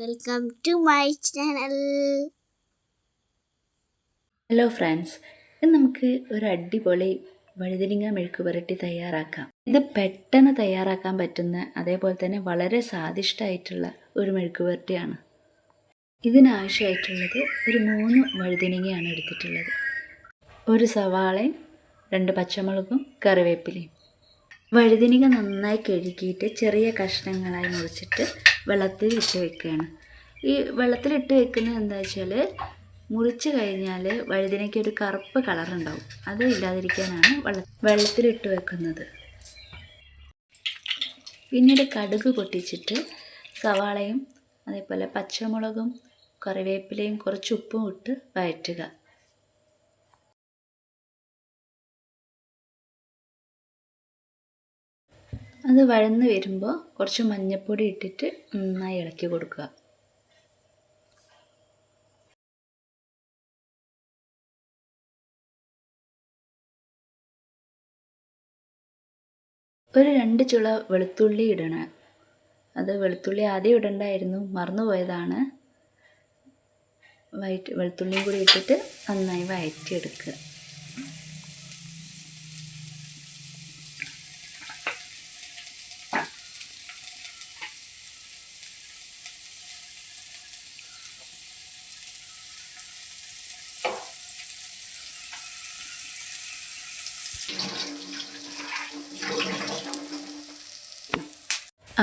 Welcome to my channel hello friends ഇന്ന് നമുക്ക് ഒരു അടിപൊളി വഴുതിരിങ്ങ മെഴുക്ക് പുരട്ടി തയ്യാറാക്കാം. ഇത് പെട്ടെന്ന് തയ്യാറാക്കാൻ പറ്റുന്ന അതേപോലെ തന്നെ വളരെ സ്വാദിഷ്ടമായിട്ടുള്ള ഒരു മെഴുക്ക് പുരട്ടിയാണ്. ഇതിനാവശ്യമായിട്ടുള്ളത് ഒരു മൂന്ന് വഴുതിനിങ്ങയാണ് എടുത്തിട്ടുള്ളത്. ഒരു സവാളയും രണ്ട് പച്ചമുളകും കറിവേപ്പിലയും. വഴുതിനിങ്ങ നന്നായി കഴുകിയിട്ട് ചെറിയ കഷ്ണങ്ങളായി മുറിച്ചിട്ട് വെള്ളത്തിൽ ഇട്ട് വെക്കുകയാണ്. ഈ വെള്ളത്തിലിട്ട് വെക്കുന്നത് എന്താ വെച്ചാൽ മുറിച്ച് കഴിഞ്ഞാൽ വഴുതിനയ്ക്ക് ഒരു കറുപ്പ് കളർ ഉണ്ടാവും. അത് ഇല്ലാതിരിക്കാനാണ് വെള്ള വെള്ളത്തിലിട്ട് വെക്കുന്നത്. പിന്നീട് കടുക് പൊട്ടിച്ചിട്ട് സവാളയും അതേപോലെ പച്ചമുളകും കറിവേപ്പിലയും കുറച്ച് ഉപ്പും ഇട്ട് വഴറ്റുക. അത് വഴന്ന് വരുമ്പോൾ കുറച്ച് മഞ്ഞൾപ്പൊടി ഇട്ടിട്ട് നന്നായി ഇളക്കി കൊടുക്കുക. ഒരു രണ്ട് ചുള വെളുത്തുള്ളി ഇടണം. അത് വെളുത്തുള്ളി ആദ്യം ഇടണ്ടായിരുന്നു മറന്നുപോയതാണ് വയറ്റ് വെളുത്തുള്ളിയും കൂടി ഇട്ടിട്ട് നന്നായി വഴറ്റിയെടുക്കുക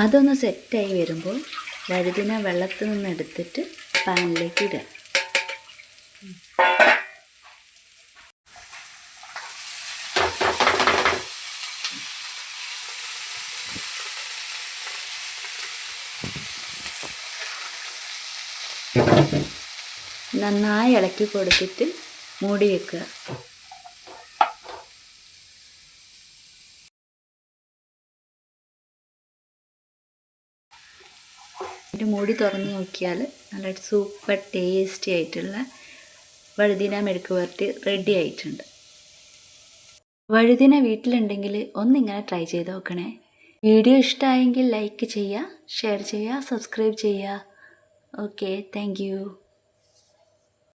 അതൊന്ന് സെറ്റായി വരുമ്പോൾ വഴുതിന വെള്ളത്തിൽ നിന്ന് എടുത്തിട്ട് പാനിലേക്ക് ഇടുക. നന്നായി ഇളക്കി കൊടുത്തിട്ട് മൂടി വെക്കുക. ഇതിന്റെ മൂടി തുറന്ന് നോക്കിയാൽ നല്ല സൂപ്പർ ടേസ്റ്റി ആയിട്ടുള്ള വഴുതിന മെഴുക്ക് പുരട്ടി റെഡി ആയിട്ടുണ്ട്. വഴുതിന വീട്ടിലുണ്ടെങ്കിൽ ഒന്നിങ്ങനെ ട്രൈ ചെയ്ത് നോക്കണേ. വീഡിയോ ഇഷ്ടമായെങ്കിൽ ലൈക്ക് ചെയ്യുക ഷെയർ ചെയ്യുക സബ്സ്ക്രൈബ് ചെയ്യുക. Okay thank